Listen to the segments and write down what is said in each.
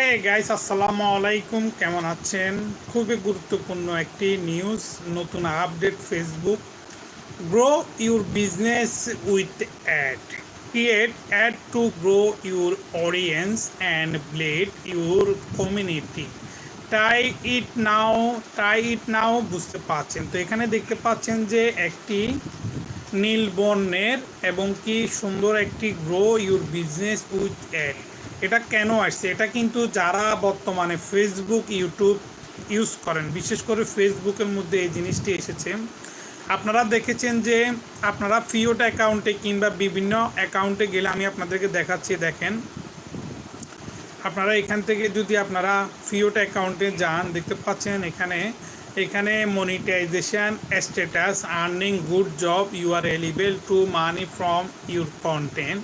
Hey guys আসসালামু আলাইকুম। কেমন আছেন? খুবই গুরুত্বপূর্ণ একটি নিউজ নতুন update Facebook grow your business with ad create ad to grow your audience and build your community try it now try it now বুঝতে পারছেন? তো এখানে দেখতে পাচ্ছেন যে একটি নীল বর্ণের এবং কি সুন্দর একটি grow your business with ad এটা কেন আসছে? এটা কিন্তু যারা বর্তমানে ফেসবুক ইউটিউব ইউজ করেন, বিশেষ করে ফেসবুকের মধ্যে এই জিনিসটি এসেছে। আপনারা দেখেছেন যে আপনারা ফিওট অ্যাকাউন্টে কিংবা বিভিন্ন অ্যাকাউন্টে গেলে আমি আপনাদেরকে দেখাচ্ছি, দেখেন। আপনারা এখান থেকে যদি আপনারা ফিওট অ্যাকাউন্টে যান, দেখতে পাচ্ছেন এখানে এখানে monetization status earning good job you are eligible to money from your content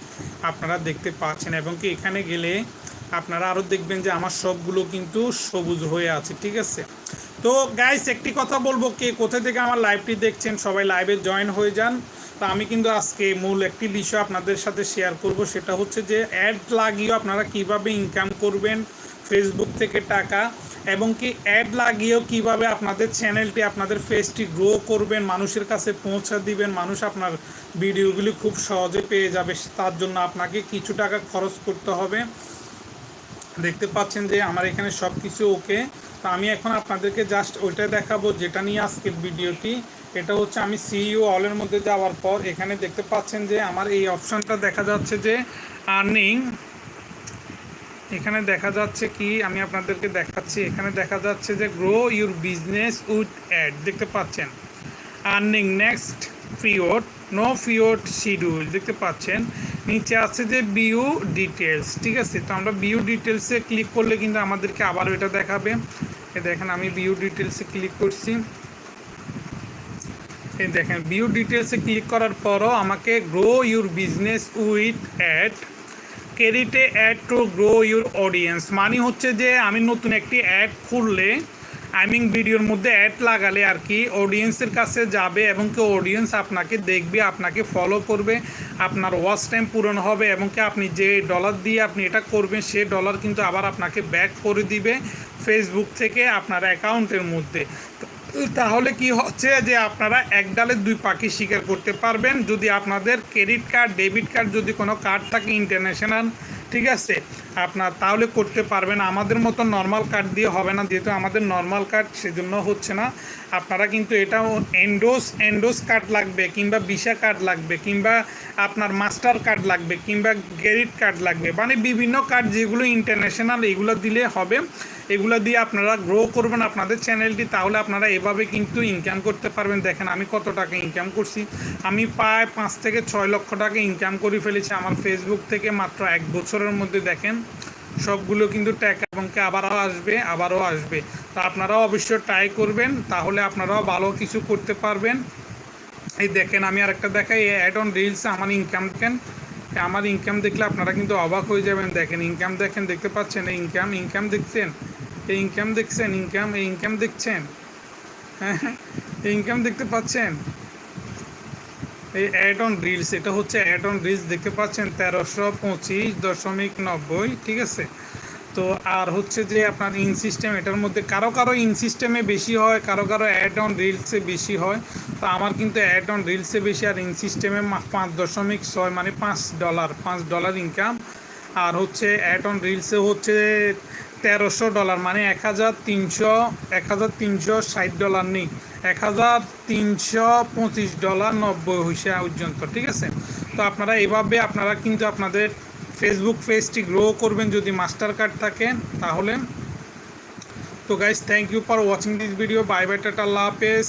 আপনারা দেখতে পাচ্ছেন এবং কি এখানে গেলে আপনারা আরও দেখবেন যে আমার সবগুলো কিন্তু সবুজ হয়ে আছে, ঠিক আছে? তো গাইস একটি কথা বলব কে, কোথা থেকে আমার লাইভটি দেখছেন, সবাই লাইভে জয়েন হয়ে যান। তো আমি কিন্তু আজকে মূল একটি বিষয় আপনাদের সাথে শেয়ার করব, সেটা হচ্ছে যে অ্যাড লাগিয়েও আপনারা কীভাবে ইনকাম করবেন ফেসবুক থেকে টাকা এবং কি অ্যাড লাগিয়েও কীভাবে আপনাদের চ্যানেলটি, আপনাদের ফেসটি গ্রো করবেন, মানুষের কাছে পৌঁছে দিবেন, মানুষ আপনার ভিডিওগুলি খুব সহজে পেয়ে যাবে, তার জন্য আপনাকে কিছু টাকা খরচ করতে হবে। দেখতে পাচ্ছেন যে আমার এখানে সব কিছু ওকে তো আমি এখন আপনাদেরকে জাস্ট ওইটা দেখাবো, যেটা নিয়ে আজকের ভিডিওটি। এটা হচ্ছে আমি সিইও অলের মধ্যে যাওয়ার পর এখানে দেখতে পাচ্ছেন যে আমার এই অপশানটা দেখা যাচ্ছে যে আর্নিং এখানে দেখা যাচ্ছে কি, আমি আপনাদেরকে দেখাচ্ছি। এখানে দেখা যাচ্ছে যে grow your business with ad দেখতে পাচ্ছেন? Earning next payout no payout schedule দেখতে পাচ্ছেন? নিচে আছে যে বিউ ডিটেলস ঠিক আছে? তো আমরা বিউ ডিটেলসে ক্লিক করলে কিন্তু আমাদেরকে আবার এটা দেখাবে। এ দেখেন, আমি বিউ ডিটেলসে ক্লিক করছি। এই দেখেন বিউ ডিটেলসে ক্লিক করার পরও আমাকে grow your business with ad ক্রেডিটে ad to grow your audience মানে হচ্ছে যে আমি নতুন একটি অ্যাড খুললে আই আইমিং ভিডিওর মধ্যে অ্যাড লাগালে আর কি অডিয়েন্সের কাছে যাবে এবং কি অডিয়েন্স আপনাকে দেখবে, আপনাকে ফলো করবে, আপনার ওয়াচ টাইম পূরণ হবে এবং কি আপনি যে ডলার দিয়ে আপনি এটা করবেন, সে ডলার কিন্তু আবার আপনাকে ব্যাক করে দিবে ফেসবুক থেকে আপনার অ্যাকাউন্টের মধ্যে। তাহলে কি হচ্ছে যে আপনারা এক ডালে দুই পাখি শিকার করতে পারবেন? যদি আপনাদের ক্রেডিট কার্ড, ডেবিট কার্ড যদি কোনো কার্ড থাকে ইন্টারন্যাশনাল, ঠিক আছে? আপনার তাহলে করতে পারবেন। আমাদের মতো নর্মাল কার্ড দিয়ে হবে না, যেহেতু আমাদের নর্মাল কার্ড সেজন্য হচ্ছে না। আপনারা কিন্তু এটাও এন্ডোস এন্ডোস কার্ড লাগবে, কিংবা ভিসা কার্ড লাগবে, কিংবা আপনার মাস্টার কার্ড লাগবে, কিংবা ক্রেডিট কার্ড লাগবে। মানে বিভিন্ন কার্ড যেগুলো ইন্টারন্যাশনাল, এগুলো দিলে হবে। এগুলো দিয়ে আপনারা গ্রো করবেন আপনাদের চ্যানেলটি তাহলে আপনারা এভাবে কিন্তু ইনকাম করতে পারবেন। দেখেন, আমি কত টাকা ইনকাম করছি। আমি প্রায় পাঁচ থেকে ছয় লক্ষ টাকা ইনকাম করে ফেলেছি আমার ফেসবুক থেকে মাত্র এক বছরের মধ্যে, দেখেন। সবগুলো কিন্তু টাকা এবং আবারও আসবে আবারও আসবে। তো আপনারাও অবশ্যই ট্রাই করবেন, তাহলে আপনারাও ভালো কিছু করতে পারবেন। এই দেখেন, আমি আরেকটা দেখাই অ্যাড অন রিলসে আমার ইনকাম দেখেন। আমার ইনকাম দেখলে আপনারা কিন্তু অবাক হয়ে যাবেন। দেখেন ইনকাম দেখেন, দেখতে পাচ্ছেন ইনকাম ইনকাম দেখছেন? এই ইনকাম দেখছেন ইনকাম এই ইনকাম দেখছেন? হ্যাঁ এই ইনকাম দেখতে পাচ্ছেন? এই অ্যাড অন রিলস এটা হচ্ছে অ্যাড অন রিলস দেখতে পাচ্ছেন তেরোশো পঁচিশ দশমিক নব্বই, ঠিক আছে? তো আর হচ্ছে যে আপনার ইন সিস্টেম এটার মধ্যে কারও কারও ইন সিস্টেমে বেশি হয়, কারও কারও অ্যাড অন রিলসে বেশি হয়। তো আমার কিন্তু অ্যাড অন রিলসে বেশি আর ইন সিস্টেমে পাঁচ দশমিক ছয় মানে পাঁচ ডলার পাঁচ ডলার ইনকাম আর হচ্ছে অ্যাড অন রিলসে হচ্ছে তেরোশো ডলার মানে এক হাজার তিনশো, এক হাজার তিনশো ষাট ডলার নেই। এক হাজার তিনশো পঁচিশ ডলার নব্বই হইসা পর্যন্ত, ঠিক আছে? তো আপনারা এভাবে আপনারা কিন্তু আপনাদের ফেসবুক পেজটি গ্রো করবেন, যদি মাস্টার কার্ড থাকে, তাহলে। তো guys thank you for watching this video bye bye tata, আল্লাহ হাফেজ।